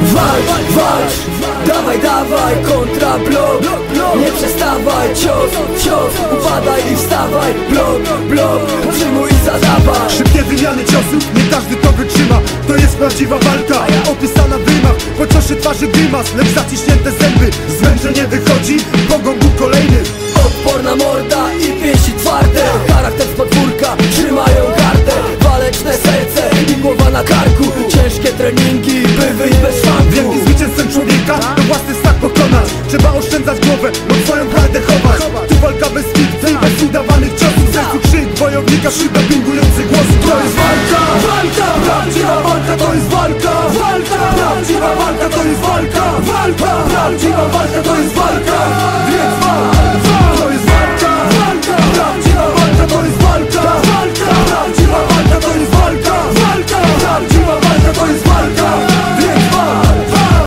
walcz, walcz. Dawaj, dawaj, kontra blok Nie przestawaj, cios, cios. Upadaj i wstawaj, blok, blok. Przyjmuj i zadawaj. Szybkie wymiany ciosów, nie każdy to wytrzyma. To jest prawdziwa walka, opisana w rymach. Po ciosie twarzy grymas, lecz zaciśnięte zęby. Zmęczenie wychodzi, był kolejny. Odporna morda i pięści twarde. Charakter z Trzeba oszczędzać głowę, lub swoją prawdę chować Tu walka bez fikcji, bez udawanych ciosów tak. Sercu krzyk wojownika, szybę pingujący głos. To jest walka, walka, prawdziwa walka To jest walka, walka, prawdziwa walka To jest walka, walka, prawdziwa walka To jest walka